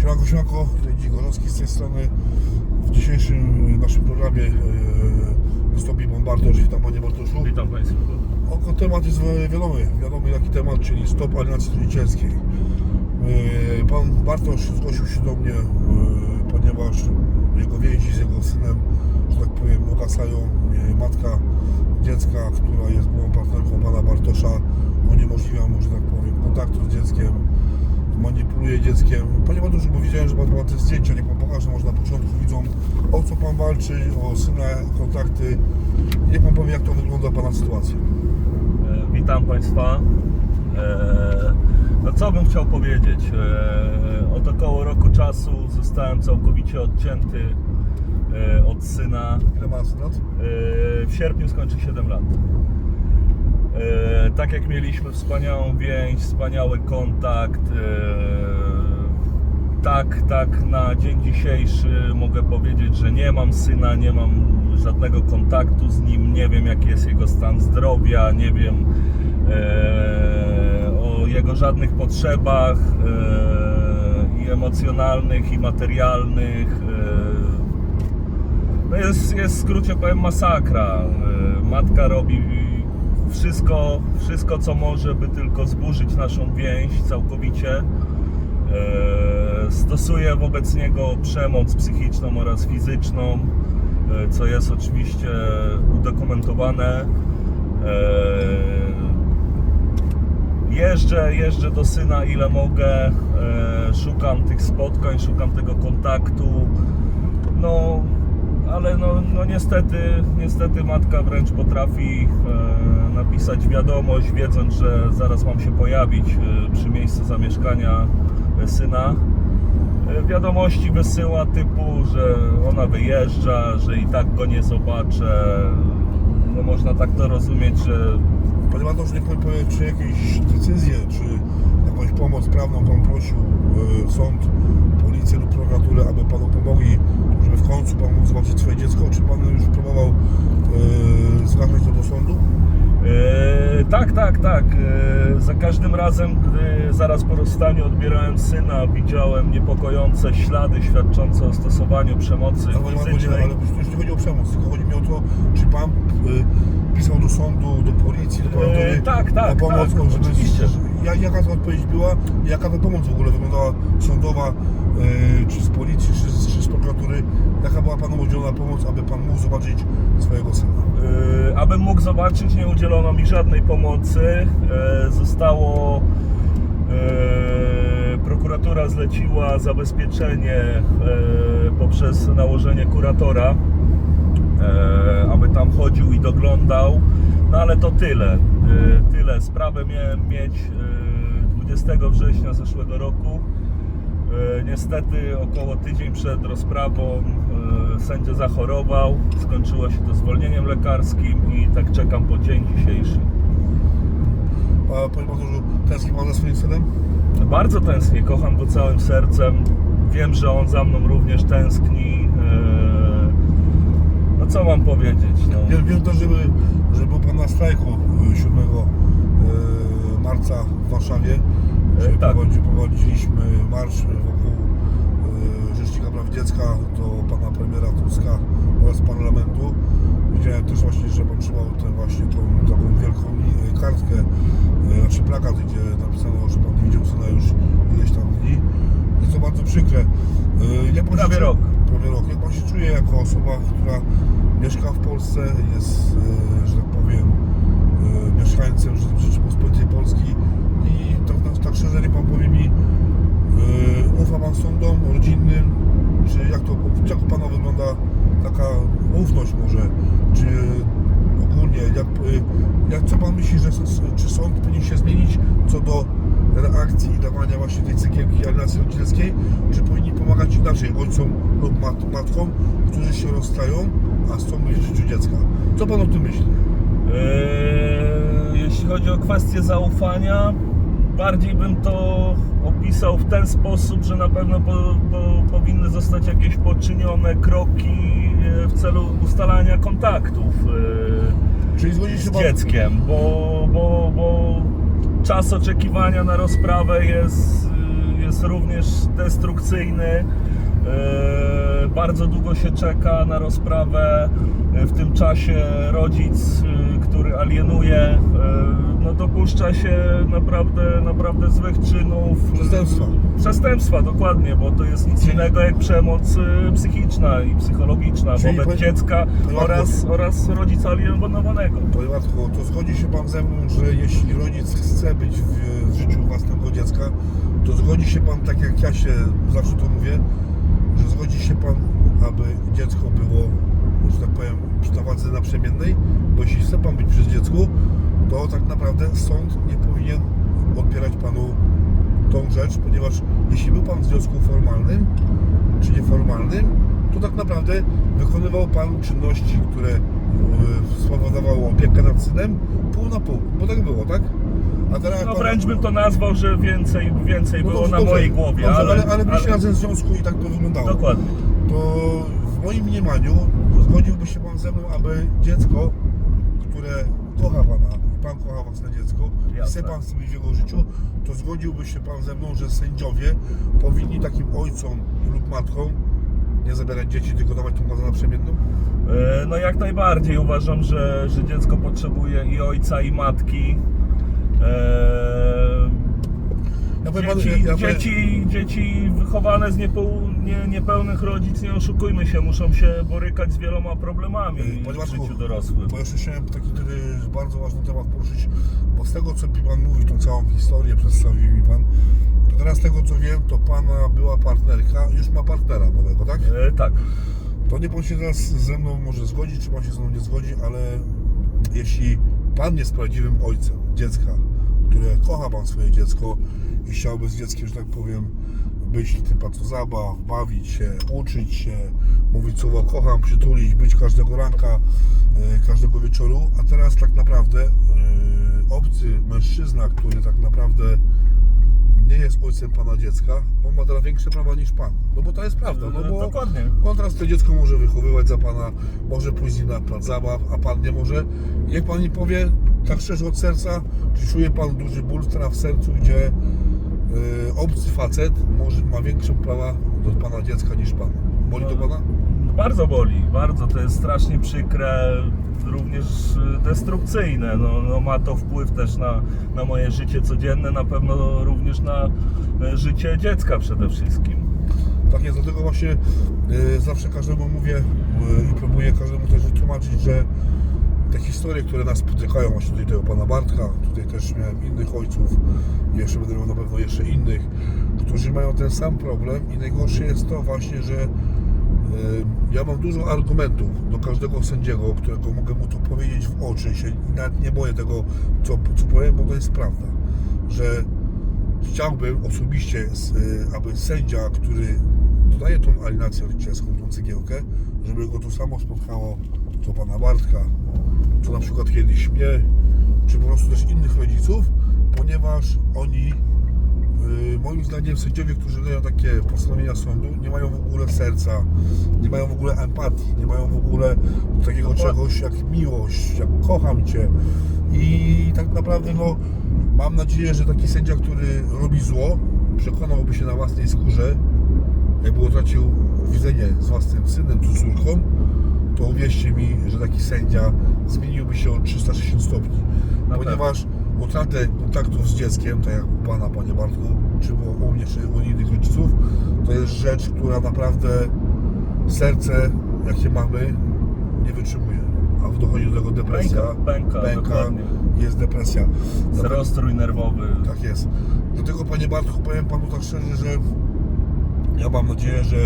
Siemanko, siemanko, Gorzowski z tej strony. W dzisiejszym naszym programie e, wystąpi Pan Bartosz. Witam Panie Bartoszu. Witam Państwa. Oko, temat jest wi- wiadomy, wiadomy jaki temat, czyli stop alienacji rodzicielskiej. E, Pan Bartosz zgłosił się do mnie, e, ponieważ jego więzi z jego synem, że tak powiem, ogasają. E, Matka dziecka, która jest byłą partnerką Pana Bartosza, uniemożliwia mu, że tak powiem, kontaktu z dzieckiem, manipuluje dzieckiem. Panie Bartoszu, bo te zdjęcia, niech Pan pokaże, może na początku widzą, o co Pan walczy, o syna, kontakty. Niech Pan powie, jak to wygląda Pana sytuacja. E, Witam Państwa. E, No co bym chciał powiedzieć? E, Od około roku czasu zostałem całkowicie odcięty e, od syna. Ile ma syn lat? E, W sierpniu skończy 7 lat. E, Tak jak mieliśmy wspaniałą więź, wspaniały kontakt. e, Tak, tak, na dzień dzisiejszy mogę powiedzieć, że nie mam syna, nie mam żadnego kontaktu z nim, nie wiem jaki jest jego stan zdrowia, nie wiem e, o jego żadnych potrzebach e, i emocjonalnych, i materialnych. E, no jest, jest w skrócie powiem masakra. E, Matka robi wszystko, wszystko co może, by tylko zburzyć naszą więź całkowicie. E, Stosuje wobec niego przemoc psychiczną oraz fizyczną, e, co jest oczywiście udokumentowane. E, Jeżdżę, jeżdżę do syna ile mogę, szukam tych spotkań, szukam tego kontaktu. No, ale no, no niestety, niestety matka wręcz potrafi napisać wiadomość, wiedząc, że zaraz mam się pojawić przy miejscu zamieszkania syna. E, Wiadomości wysyła typu, że ona wyjeżdża, że i tak go nie zobaczę. No można tak to rozumieć, że Panie Bartosz, niech Pan powie, czy jakieś decyzje, czy jakąś pomoc prawną Pan prosił e, sąd, policję lub prokuraturę, aby Panu pomogli, żeby w końcu Pan mógł zobaczyć swoje dziecko? Czy Pan już próbował e, zgłaszać to do sądu? E, tak, tak, tak. E, za każdym razem, gdy zaraz po rozstaniu odbierałem syna, widziałem niepokojące ślady świadczące o stosowaniu przemocy Ale, fizycznej. przecież nie chodzi o przemoc, tylko chodzi mi o to, czy Pan e, pisał do sądu, do policji, do prokuratury E, tak, tak, o pomoc, tak, żeby, oczywiście. jak, jaka ta odpowiedź była jaka ta pomoc w ogóle wyglądała sądowa, czy z policji, czy z, czy z prokuratury, jaka była Panu udzielona pomoc, aby Pan mógł zobaczyć swojego Abym mógł zobaczyć, nie udzielono mi żadnej pomocy. E, Zostało. e, Prokuratura zleciła zabezpieczenie e, poprzez nałożenie kuratora, aby tam chodził i doglądał. No ale to tyle. Tyle. Sprawę miałem mieć e, 20 września zeszłego roku. E, Niestety około tydzień przed rozprawą e, sędzia zachorował, skończyło się to zwolnieniem lekarskim i tak czekam po dzień dzisiejszy. A Panie Bartoszu, tęskni Pan za swoim synem? Bardzo tęsknię, kocham go całym sercem. Wiem, że on za mną również tęskni. E, No co mam powiedzieć? No. Wiem, żeby, że był Pan na strajku e, 7 tak. prowadzi, prowadziliśmy marsz wokół e, Rzecznika Praw Dziecka do Pana Premiera Tuska oraz Parlamentu. Widziałem też właśnie, że Pan trzymał tę właśnie tą taką wielką e, kartkę, e, znaczy plakat, gdzie napisano, że Pan nie widział syna już ileś tam dni. Jest to bardzo przykre. Jak pan się Prawie czuje- rok. Prawie rok. Jak Pan się czuje jako osoba, która mieszka w Polsce, jest, że tak powiem, mieszkańcem Rze- Rzeczypospolitej Polski tak, szczerze, Pan powie mi, e, ufa Pan sądom rodzinnym, czy jak to, jak u Pana wygląda taka ufność może, czy ogólnie, jak, e, jak co Pan myśli, że czy sąd powinien się zmienić co do reakcji i dawania właśnie tej cegiełki alienacji rodzicielskiej, czy powinni pomagać inaczej ojcom lub mat, matkom, którzy się rozstają, a chcą być w życiu dziecka. Co Pan o tym myśli? Eee, Jeśli chodzi o kwestię zaufania, bardziej bym to opisał w ten sposób, że na pewno po, po, powinny zostać jakieś poczynione kroki e, w celu ustalania kontaktów e, Czyli z Pan... dzieckiem, bo, bo, bo czas oczekiwania na rozprawę jest, e, jest również destrukcyjny. Bardzo długo się czeka na rozprawę. W tym czasie rodzic, który alienuje, no dopuszcza się naprawdę, naprawdę złych czynów. Przestępstwa. Przestępstwa, dokładnie, bo to jest nic innego jak przemoc e, psychiczna i psychologiczna Czyli wobec dziecka Panie oraz, oraz rodzica alienowanego. Panie Matko, to zgodzi się Pan ze mną, że jeśli rodzic chce być w, w życiu własnego dziecka, to zgodzi się Pan, tak jak ja się zawsze to mówię, że zgodzi się Pan, aby dziecko było, że tak powiem, przy tawadze naprzemiennej, bo jeśli chce Pan być przy dziecku, to tak naprawdę sąd nie powinien odbierać Panu tą rzecz, ponieważ jeśli był Pan w związku formalnym, czy nieformalnym, to tak naprawdę wykonywał Pan czynności, które e, spowodowały opiekę nad synem pół na pół, bo tak było, tak? A teraz No pan- wręcz bym to nazwał, że więcej, więcej No było dobrze, na dobrze, mojej głowie, dobrze, ale, ale, ale byliście razem w związku i tak to wyglądało. Dokładnie. To w moim mniemaniu zgodziłby się Pan ze mną, aby dziecko, kocha Pana i Pan kocha własne dziecko i chce Pan z tym w jego życiu, to zgodziłby się Pan ze mną, że sędziowie powinni takim ojcom lub matkom nie zabierać dzieci, tylko dawać tą bazę naprzemienną? E, No jak najbardziej uważam, że, że dziecko potrzebuje i ojca, i matki. E, Ja powiem panu, Dzieci, ja powiem- dzieci, dzieci wychowane z niepół, nie, niepełnych rodzic, nie oszukujmy się, muszą się borykać z wieloma problemami Panie w Marku, życiu dorosłym. Bo jeszcze chciałem taki wtedy bardzo ważny temat poruszyć, bo z tego co mi Pan mówi, tą całą historię przedstawił mi Pan, to teraz z tego co wiem, to Pana była partnerka, już ma partnera nowego, tak? E, tak. To nie Pan się teraz ze mną może zgodzić, czy Pan się ze mną nie zgodzi, ale jeśli Pan jest prawdziwym ojcem dziecka, które kocha Pan swoje dziecko i chciałby z dzieckiem, że tak powiem, być tym placu zabaw, bawić się, uczyć się, mówić słowo kocham, przytulić, być każdego ranka, e, każdego wieczoru, a teraz tak naprawdę e, obcy mężczyzna, który tak naprawdę nie jest ojcem Pana dziecka, on ma teraz większe prawa niż Pan. No bo to jest prawda, no bo Dokładnie. on teraz to dziecko może wychowywać za Pana, może pójść z nim na plac zabaw, a Pan nie może. Niech Pan mi powie tak szczerze od serca, czy czuje Pan duży ból w sercu, gdzie y, obcy facet może, ma większe prawa do Pana dziecka niż Pan. Boli to No. Pana? Bardzo boli, bardzo. To jest strasznie przykre, również e, destrukcyjne. No, no ma to wpływ też na, na moje życie codzienne, na pewno również na e, życie dziecka przede wszystkim. Tak jest, dlatego właśnie y, zawsze każdemu mówię y, i próbuję każdemu też wytłumaczyć, że te historie, które nas spotykają, właśnie tutaj tego pana Bartka, tutaj też miałem innych ojców, jeszcze będę miał na pewno jeszcze innych, którzy mają ten sam problem i najgorsze jest to właśnie, że y, ja mam dużo argumentów do każdego sędziego, którego mogę mu to powiedzieć w oczy, się nawet nie boję tego, co, co powiem, bo to jest prawda, że chciałbym osobiście, y, aby sędzia, który dodaje tą alienację rodzicielską, tą cegiełkę, żeby go to samo spotkało, co pana Bartka, co na przykład kiedyś mnie, czy po prostu też innych rodziców, ponieważ oni, y, moim zdaniem, sędziowie, którzy dają takie postanowienia sądu, nie mają w ogóle serca, nie mają w ogóle empatii, nie mają w ogóle takiego czegoś jak miłość, jak kocham cię. I tak naprawdę, no, mam nadzieję, że taki sędzia, który robi zło, przekonałby się na własnej skórze, jakby utracił widzenie z własnym synem czy córką, to uwierzcie mi, że taki sędzia zmieniłby się o 360 stopni. Na ponieważ utratę kontaktów z dzieckiem, tak jak u Pana, Panie Bartku, czy u mnie, czy u innych rodziców, to jest rzecz, która naprawdę serce, jakie mamy, nie wytrzymuje. A dochodzi do tego depresja, Pęka, pęka, dokładnie. jest depresja. Rozstrój nerwowy. tak jest. Dlatego Panie Bartku powiem Panu tak szczerze, że ja mam nadzieję, że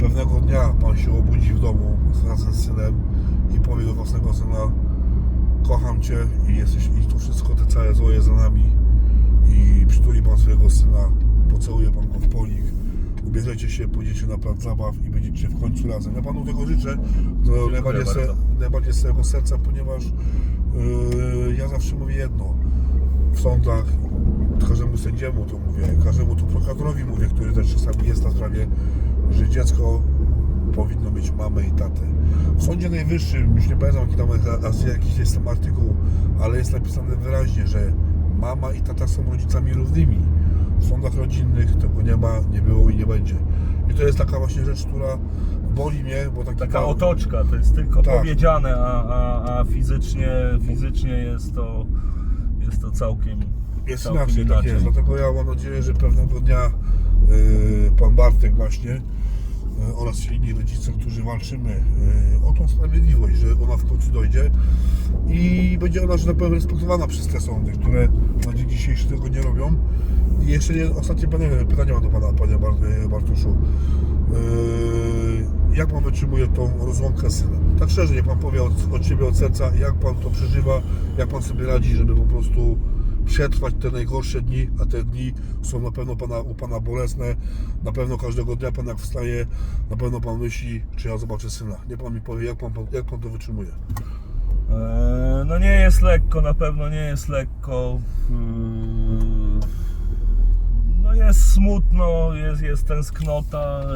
pewnego dnia Pan się obudzi w domu razem z synem i powie do własnego syna kocham Cię i jesteś i to wszystko, te całe zło jest za nami. I przytuli Pan swojego syna, pocałuje Pan go w polik ubierzecie się, pójdziecie na plac zabaw i będziecie w końcu razem. Ja Panu tego życzę, to najbardziej, se, najbardziej z całego serca, ponieważ yy, ja zawsze mówię jedno, w sądach każdemu sędziemu to mówię, każdemu tu prokuratorowi mówię, który też czasami jest na sprawie, że dziecko powinno mieć mamę i tatę. W Sądzie Najwyższym, już nie pamiętam jaki tam jakiś jest tam artykuł, ale jest napisane wyraźnie, że mama i tata są rodzicami równymi. w sądach rodzinnych tego nie ma, nie było i nie będzie. I to jest taka właśnie rzecz, która boli mnie, bo taki Taka otoczka, to jest tylko Tak. powiedziane, a, a, a fizycznie, fizycznie jest to, jest to całkiem, Jest całkiem inaczej, tak jest. Dlatego ja mam nadzieję, że pewnego dnia yy, pan Bartek właśnie yy, oraz inni rodzice, którzy walczymy yy, o tą sprawiedliwość, że ona w końcu dojdzie i będzie ona, że tak respektowana przez te sądy, które na dzień dzisiejszy tego nie robią. I jeszcze nie, ostatnie pytanie, pytanie mam do pana, panie yy, Bartuszu. Jak pan wytrzymuje tą rozłąkę z synem? Tak szczerze, niech pan powie od, od siebie, od serca, jak pan to przeżywa, jak pan sobie radzi, żeby po prostu przetrwać te najgorsze dni, a te dni są na pewno pana, u pana bolesne. Na pewno każdego dnia pan jak wstaje, na pewno pan myśli, czy ja zobaczę syna. Niech pan mi powie, jak pan, jak pan to wytrzymuje. Eee, No nie jest lekko, na pewno nie jest lekko. Eee, No jest smutno, jest, jest tęsknota, eee,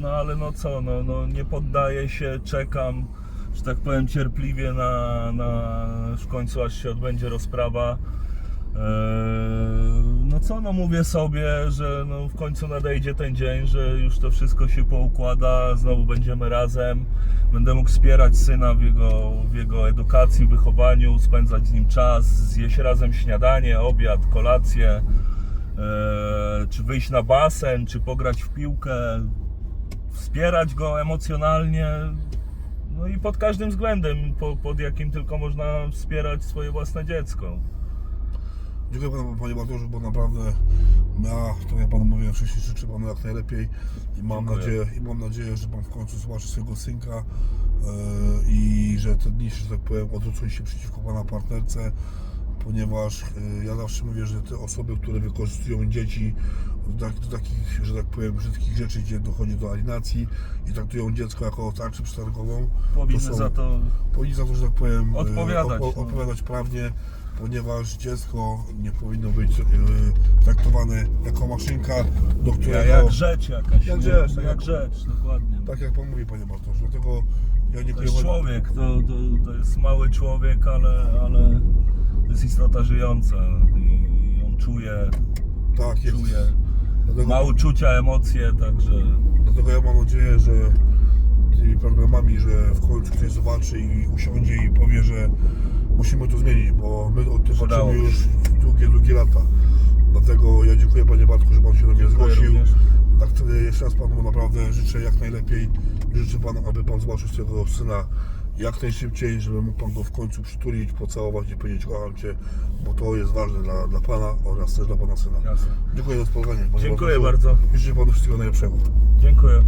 no ale no co, no, no nie poddaję się, czekam, że tak powiem cierpliwie na, na w końcu aż się odbędzie rozprawa. Eee, No co, no mówię sobie, że no w końcu nadejdzie ten dzień, że już to wszystko się poukłada, znowu będziemy razem, będę mógł wspierać syna w jego, w jego edukacji, wychowaniu, spędzać z nim czas, zjeść razem śniadanie, obiad, kolację, eee, czy wyjść na basen, czy pograć w piłkę, wspierać go emocjonalnie, no i pod każdym względem, po, pod jakim tylko można wspierać swoje własne dziecko. Dziękuję panu, panie Bartoszu, bo naprawdę ja, tak jak panu mówiłem wcześniej, życzę panu jak najlepiej i mam, Dziękuję. nadzieję, i mam nadzieję, że pan w końcu zobaczy swojego synka e, i że te dni, że tak powiem, odwrócą się przeciwko pana partnerce, ponieważ e, ja zawsze mówię, że te osoby, które wykorzystują dzieci do, tak, do takich, że tak powiem, brzydkich rzeczy, gdzie dochodzi do alienacji i traktują dziecko jako tarczę przetargową, Powinny są- za to powinni za to, że tak powiem, e, Odpowiadać, o- o- no. odpowiadać prawnie, ponieważ dziecko nie powinno być e, traktowane jako maszynka, do którego... jak rzecz jakaś. Jak nie? rzecz, tak jak jak- rzecz, dokładnie. Tak jak pan mówi, panie Bartosz, dlatego ja nie To jest człowiek, to, to, to jest mały człowiek, ale, ale to jest istota żyjąca i on czuje, Tak, jest. czuje, Dlatego, ma uczucia, emocje, także dlatego ja mam nadzieję, że tymi programami, że w końcu ktoś zobaczy i usiądzie i powie, że musimy to zmienić, bo my o tym się. już długie, długie lata. Dlatego ja dziękuję panie Bartku, że pan się do mnie Dziękuję zgłosił. również. Tak wtedy jeszcze raz panu naprawdę życzę jak najlepiej. Życzę panu, aby pan zobaczył swojego syna jak najszybciej, żeby mógł pan go w końcu przytulić, pocałować i powiedzieć kocham cię, bo to jest ważne dla, dla pana oraz też dla pana syna. jasne. Dziękuję za spotkanie. panie Dziękuję Bartoszu. bardzo. Życzę panu wszystkiego najlepszego. Dziękuję